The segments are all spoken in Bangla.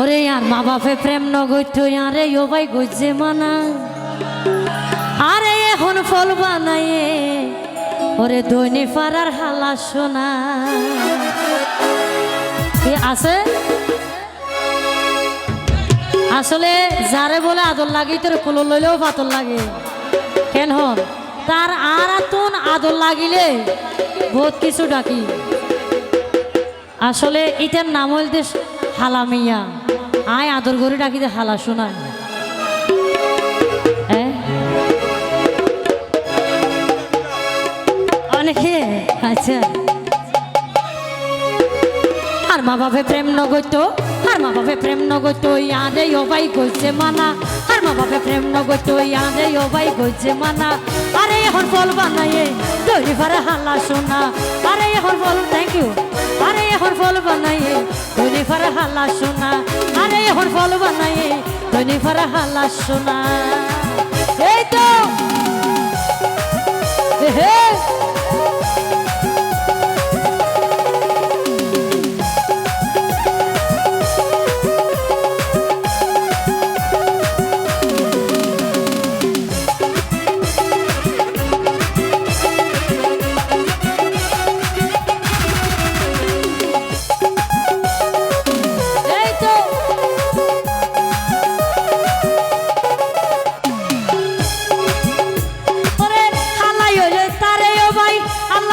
ওরে আর মা বাপে প্রেম নগৈত আরে ও ভাই গইছে মানা। আরে এখন ফল বানাইয়ে, ওরে দৈনি পাড়ার হালা শোনা আছে? আসলে যারে বলে আদর লাগে, তোর কুলো লইলেও পাতল লাগে। কেন হন? তার আর আতুন আদর লাগিলে বহুত কিছু ডাকি। আসলে এটার নাম হইতে হালামিয়া আয় আদর করে ডাকি দে হালা শোনায় হ্যাঁ? অনেকে আচ্ছা। আর মা বাপে প্রেম নগত আর মা বাপে প্রেম নগত ইয়াদে ও ভাই কইছে মানা। আর মা বাপে প্রেম নগত ইয়াদে ও ভাই কইছে মানা। আরে এখন ফল বানাইয়ে তৈরি পারে হাল্লা শোনা। আরে এখন বল থ্যাংক ইউ আরে এখন ফল বানাইয়ে তৈরি পারে হালা সোনা। আরে এখন ফল বানাইয়ে তৈরি পারে হালা সোনা। এই তো। হে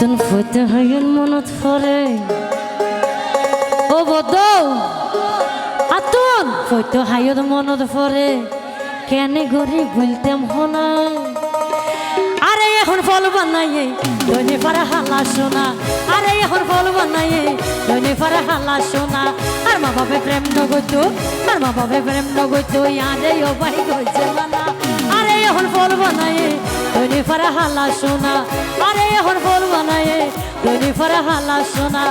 আতন ফইতে হইল মনত পরে ও বদ আতন ফইতে হাইয়ত মনত পরে কেনে গরি বলতাম হনা আরে এখন ফল বানাইয়ে দৈনি পারে হালা সোনা। আরে এখন ফল বানাইয়ে দৈনি পারে হালা সোনা। আর মা বাপে প্রেম নগত আর মা বাপে প্রেম নগত আরে ও ভাই গইছে মানা আরে এখন ফল বানাইয়ে দৈনি পারে হালা সোনা। আরে হালা সোনা।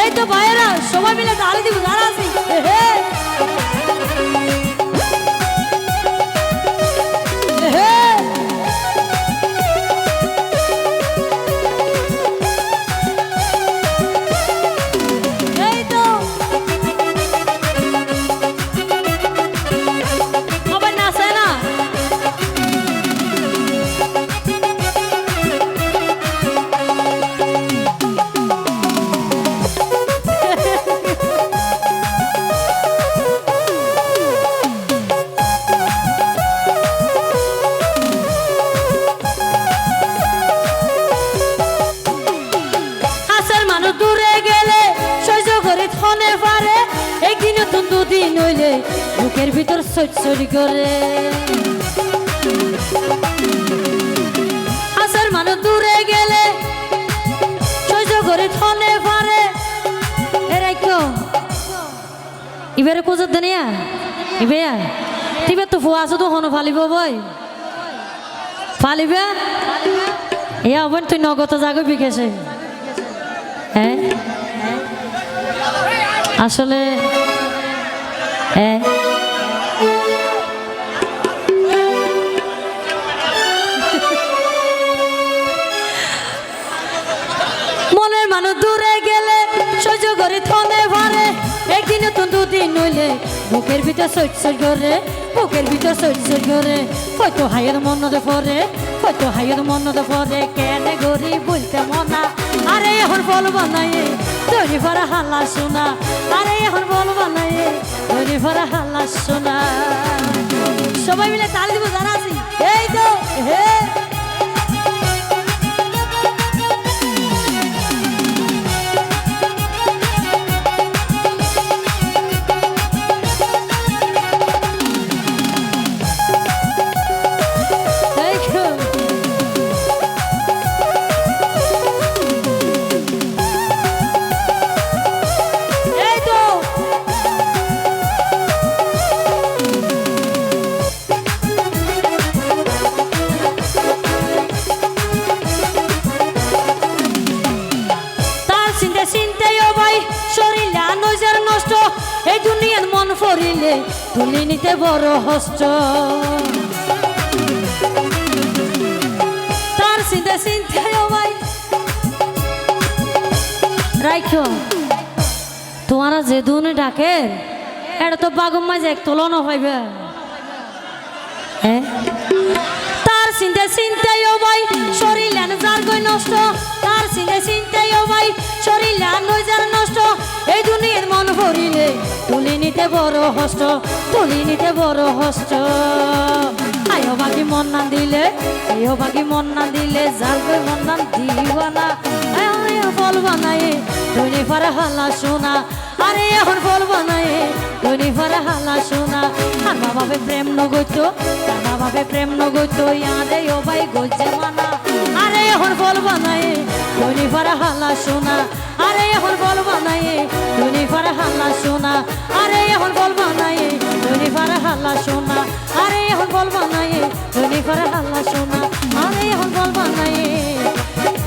এই তো ভাইরা সবাই মিলে ডালি দিব দাঁড়াছি হে। বুকের ভিতর সরি করে। হাসের মানুষ দূরে গেলে সহ্য করে থনে পারে এরাই কেউ ইবারে কোজার দুনিয়া ইবে তিবে তো ফুয়া আছো তো হনো ফালিব বই। ফালিবে? ইয়া হবেন তুই নগদ জাগো বিকেছে হ্যাঁ? আসলে মনের মানুষ দূরে গেলে সহ্য করে থাকে বুকের ভিতর সহ্য করে, বুকের ভিতর সহ্য করে। হয়তো হাইয়ের মনতে পরে হয়তো হাইয়ের মনতে পরে। কেন গরি বলতে মনা? আরে এখন বল বানাইয়ে তৈরি ভরা হাল্লা শোনা। আরে এখন বল বানাইয়ে তৈরি ভরা হাল্লা শোনা। সবাই মিলে তাল দিব জানা এই তো, হে। তুলি নিতে বড় হস্ত। তার চিন্তে চিন্তে রাইখো, তোমারা যে দুন ডাকে এটা তো বাগম মাঝে এক তোলনও পাইবে হ্যাঁ তার চিন্তে চিন্তাই ও ভাই শরীর যার গই নষ্ট। তার চিন্তে চিন্তাই ও ভাই শরীর নই যার নষ্ট। এই দুনিয়ার মন ভরিলে। নিতে বড় হস্ত তুলি নিতে বড় হস্ত। আয়ো বাকি মন না দিলে, আয়ো বাকি মন না দিলে গই মন না দিবানা আয়ো বল বানায়ে ধনী ফারা হালা শোনা। আরে এখন বল বানায়ে ধনী ফারা হালা শোনা। আর বাবাবে প্রেম নগৈতো তার বাবাবে প্রেম নগৈতো ইয়াদে ও ভাই গজ্জে মানা আরে এখন বল বানায়ে ধনী ফারা হালা শোনা। আরে এখন বল বানায়ে, ধনী ফারা হাল্লা শোনা আরে এখন বল বানায়ে, ধনী ফারা হাল্লা শোনা আরে এখন বল বানায়ে, ধনী ফারা হাল্লা শোনা আরে এখন বল বানায়ে,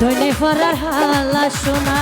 ধনী ফারার হাল্লা শোনা